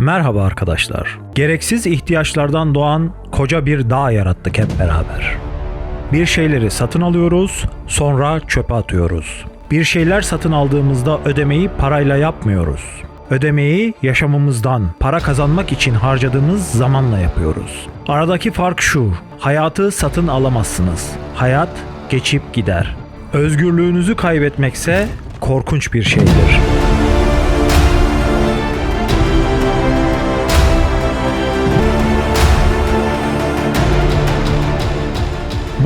Merhaba arkadaşlar. Gereksiz ihtiyaçlardan doğan koca bir dağ yarattık hep beraber. Bir şeyleri satın alıyoruz, sonra çöpe atıyoruz. Bir şeyler satın aldığımızda ödemeyi parayla yapmıyoruz. Ödemeyi yaşamımızdan, para kazanmak için harcadığımız zamanla yapıyoruz. Aradaki fark şu, hayatı satın alamazsınız. Hayat geçip gider. Özgürlüğünüzü kaybetmekse korkunç bir şeydir.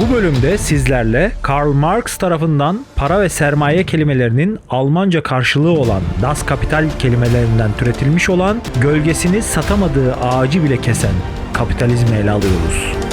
Bu bölümde sizlerle Karl Marx tarafından para ve sermaye kelimelerinin Almanca karşılığı olan Das Kapital kelimelerinden türetilmiş olan gölgesini satamadığı ağacı bile kesen kapitalizmi ele alıyoruz.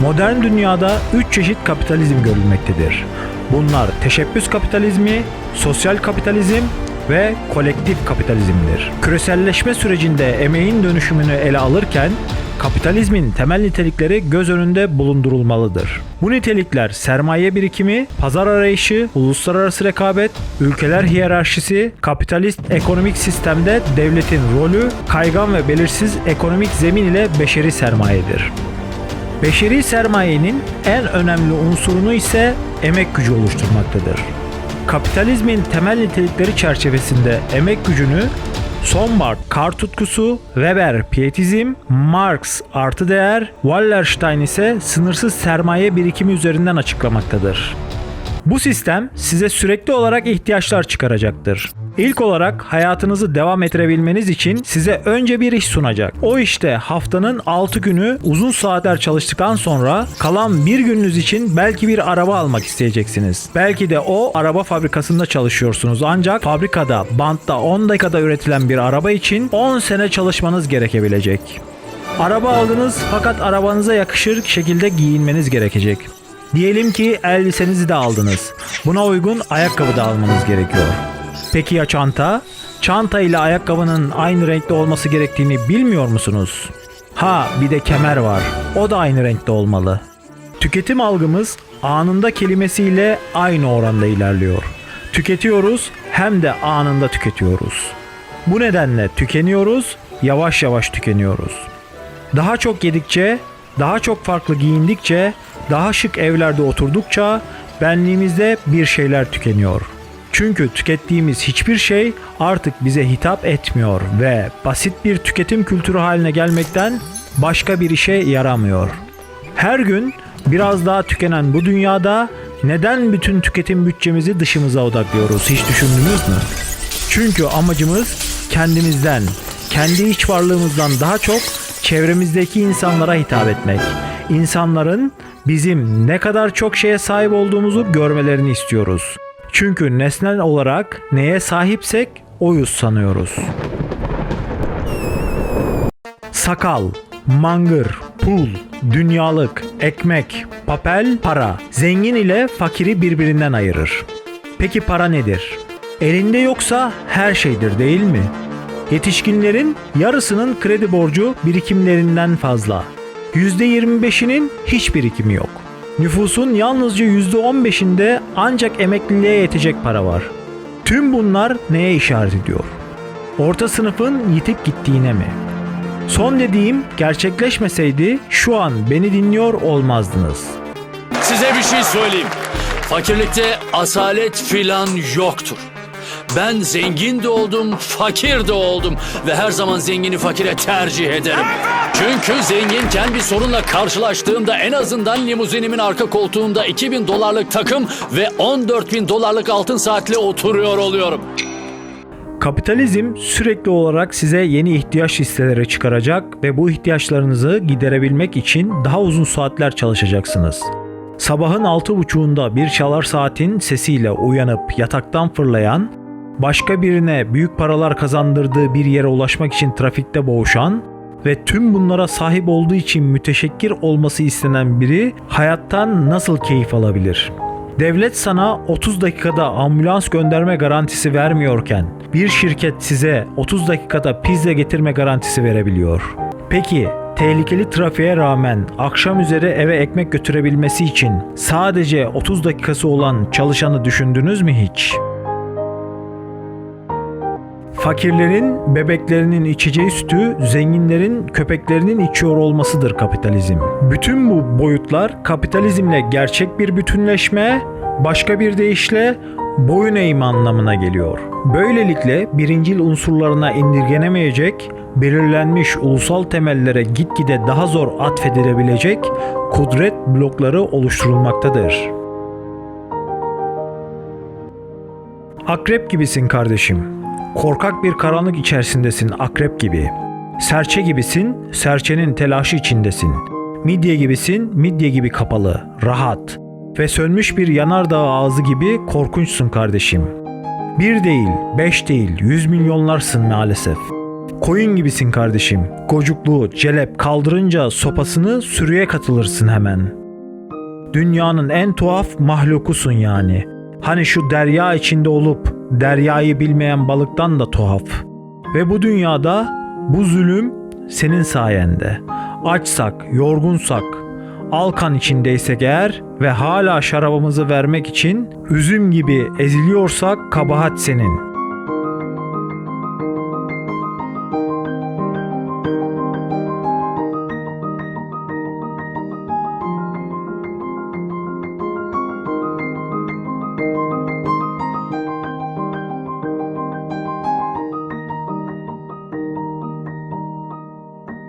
Modern dünyada üç çeşit kapitalizm görülmektedir. Bunlar teşebbüs kapitalizmi, sosyal kapitalizm ve kolektif kapitalizmdir. Küreselleşme sürecinde emeğin dönüşümünü ele alırken kapitalizmin temel nitelikleri göz önünde bulundurulmalıdır. Bu nitelikler sermaye birikimi, pazar arayışı, uluslararası rekabet, ülkeler hiyerarşisi, kapitalist ekonomik sistemde devletin rolü, kaygan ve belirsiz ekonomik zemin ile beşeri sermayedir. Beşeri sermayenin en önemli unsurunu ise emek gücü oluşturmaktadır. Kapitalizmin temel nitelikleri çerçevesinde emek gücünü Sombart kar tutkusu, Weber piyetizm, Marx artı değer, Wallerstein ise sınırsız sermaye birikimi üzerinden açıklamaktadır. Bu sistem size sürekli olarak ihtiyaçlar çıkaracaktır. İlk olarak hayatınızı devam ettirebilmeniz için size önce bir iş sunacak. O işte haftanın 6 günü uzun saatler çalıştıktan sonra kalan bir gününüz için belki bir araba almak isteyeceksiniz. Belki de o araba fabrikasında çalışıyorsunuz ancak fabrikada bantta 10 dakikada üretilen bir araba için 10 sene çalışmanız gerekebilecek. Araba aldınız fakat arabanıza yakışır şekilde giyinmeniz gerekecek. Diyelim ki elbisenizi de aldınız. Buna uygun ayakkabı da almanız gerekiyor. Peki ya çanta? Çanta ile ayakkabının aynı renkte olması gerektiğini bilmiyor musunuz? Ha bir de kemer var. O da aynı renkte olmalı. Tüketim algımız anında kelimesiyle aynı oranda ilerliyor. Tüketiyoruz hem de anında tüketiyoruz. Bu nedenle tükeniyoruz, yavaş yavaş tükeniyoruz. Daha çok yedikçe, daha çok farklı giyindikçe, daha şık evlerde oturdukça benliğimizde bir şeyler tükeniyor. Çünkü tükettiğimiz hiçbir şey artık bize hitap etmiyor ve basit bir tüketim kültürü haline gelmekten başka bir işe yaramıyor. Her gün biraz daha tükenen bu dünyada neden bütün tüketim bütçemizi dışımıza odaklıyoruz hiç düşündünüz mü? Çünkü amacımız kendimizden, kendi iç varlığımızdan daha çok çevremizdeki insanlara hitap etmek. İnsanların bizim ne kadar çok şeye sahip olduğumuzu görmelerini istiyoruz. Çünkü nesnel olarak neye sahipsek oyuz sanıyoruz. Sakal, mangır, pul, dünyalık, ekmek, papel, para. Zengin ile fakiri birbirinden ayırır. Peki para nedir? Elinde yoksa her şeydir değil mi? Yetişkinlerin yarısının kredi borcu birikimlerinden fazla. %25'inin hiç birikimi yok. Nüfusun yalnızca %15'inde ancak emekliliğe yetecek para var. Tüm bunlar neye işaret ediyor? Orta sınıfın yitip gittiğine mi? Son dediğim gerçekleşmeseydi şu an beni dinliyor olmazdınız. Size bir şey söyleyeyim. Fakirlikte asalet filan yoktur. Ben zengin de oldum, fakir de oldum ve her zaman zengini fakire tercih ederim. Çünkü zenginken bir sorunla karşılaştığımda en azından limuzinimin arka koltuğunda 2000 dolarlık takım ve 14 bin dolarlık altın saatle oturuyor oluyorum. Kapitalizm sürekli olarak size yeni ihtiyaç listeleri çıkaracak ve bu ihtiyaçlarınızı giderebilmek için daha uzun saatler çalışacaksınız. Sabahın altı buçuğunda bir çalar saatin sesiyle uyanıp yataktan fırlayan, başka birine büyük paralar kazandırdığı bir yere ulaşmak için trafikte boğuşan, ve tüm bunlara sahip olduğu için müteşekkir olması istenen biri hayattan nasıl keyif alabilir? Devlet sana 30 dakikada ambulans gönderme garantisi vermiyorken bir şirket size 30 dakikada pizza getirme garantisi verebiliyor. Peki tehlikeli trafiğe rağmen akşam üzeri eve ekmek götürebilmesi için sadece 30 dakikası olan çalışanı düşündünüz mü hiç? Fakirlerin bebeklerinin içeceği sütü zenginlerin köpeklerinin içiyor olmasıdır kapitalizm. Bütün bu boyutlar kapitalizmle gerçek bir bütünleşme, başka bir deyişle boyun eğme anlamına geliyor. Böylelikle birincil unsurlarına indirgenemeyecek, belirlenmiş ulusal temellere gitgide daha zor atfedilebilecek kudret blokları oluşturulmaktadır. Akrep gibisin kardeşim. Korkak bir karanlık içerisindesin akrep gibi. Serçe gibisin, serçenin telaşı içindesin. Midye gibisin, midye gibi kapalı, rahat. Ve sönmüş bir yanardağ ağzı gibi korkunçsun kardeşim. Bir değil, beş değil, yüz milyonlarsın maalesef. Koyun gibisin kardeşim. Gocuklu, celep kaldırınca sopasını sürüye katılırsın hemen. Dünyanın en tuhaf mahlukusun yani. Hani şu derya içinde olup deryayı bilmeyen balıktan da tuhaf. Ve bu dünyada bu zulüm senin sayende. Açsak, yorgunsak, alkan içindeysek eğer ve hala şarabımızı vermek için üzüm gibi eziliyorsak kabahat senin.